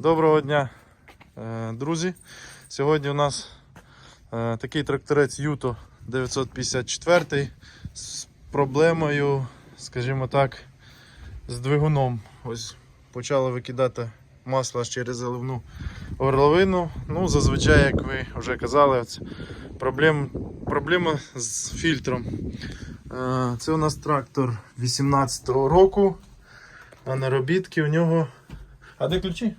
Доброго дня, е, друзі. Сьогодні у нас е, такий тракторець Юто 954 з проблемою, скажімо так, з двигуном. Ось почало викидати масло через заливну горловину. Ну, зазвичай, як ви вже казали, проблем, проблема з фільтром. Е, Це у нас трактор 18-го року, а наробітки у нього. А де ключі?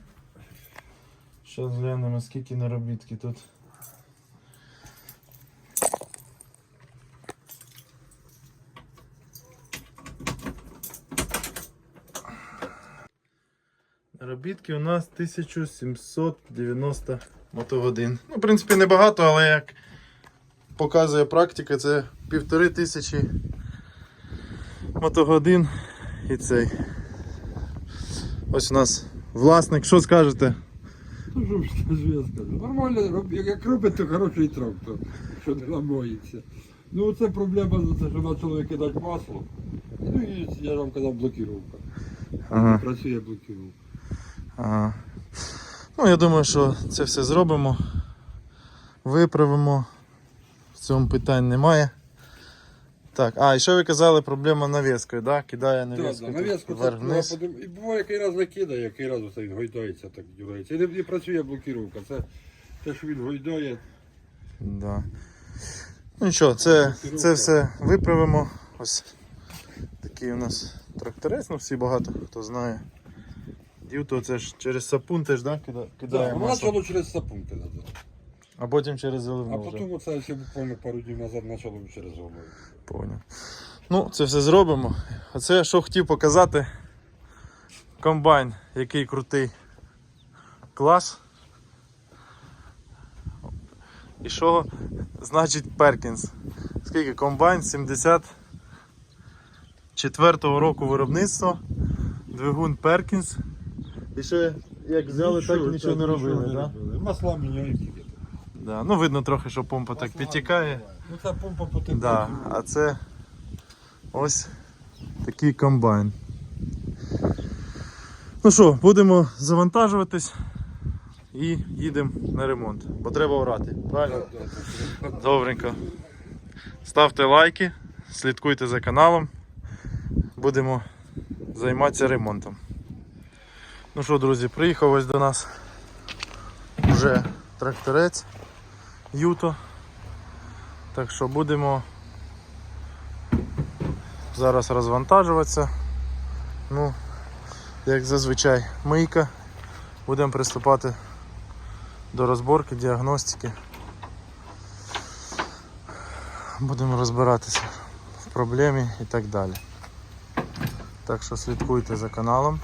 Зараз глянемо, скільки наробітки тут. Наробітки у нас 1790 мотогодин. Ну, в принципі, небагато, але як показує практика, це півтори тисячі мотогодин і цей. Ось у нас власник, що скажете? Ну що ж я скажу. Нормально, як- робить, то хороший трактор, що не ламається. Ну це проблема за те, що почали викидати масло. Ну і я вам казав блокіровка. Ага. Працює блокіровка. Ага. Ну, я думаю, що це все зробимо. Виправимо. В цьому питань немає. Так, а, і що ви казали, проблема навіскою, да? Кидає Так, да, нав'язку вверх це вниз. І буває, який раз викидає, який раз оце він гойдається, так дюрається. І не і працює блокіровка. Це те, що він гойдає. Да. Ну нічого, це, це все виправимо. Ось такий у нас тракторець, ну всі багато хто знає. Дівто це ж через сапун теж да, кидає Так, воно масло. почало через сапунки назад. А потім через А вже. потім оце ще буквально пару днів назад почало через голову. Поняв. Ну, це все зробимо. А це що хотів показати. Комбайн, який крутий клас. І що значить Перкінс? Скільки комбайн? 74-го року виробництва. Двигун Перкінс. І ще як взяли, так і нічого не робили. Да? Масла міняють. Да. Ну, видно трохи, що помпа так підтікає. Ну це помпа потекла. Да, а це ось такий комбайн. Ну що, будемо завантажуватись і їдемо на ремонт, бо треба орати. Правильно? Добренько. Ставте лайки, слідкуйте за каналом. Будемо займатися ремонтом. Ну що, друзі, приїхав ось до нас вже тракторець Юто. Так що будемо зараз розвантажуватися. Ну, як зазвичай, мийка. Будемо приступати до розборки, діагностики. Будемо розбиратися в проблемі і так далі. Так що слідкуйте за каналом.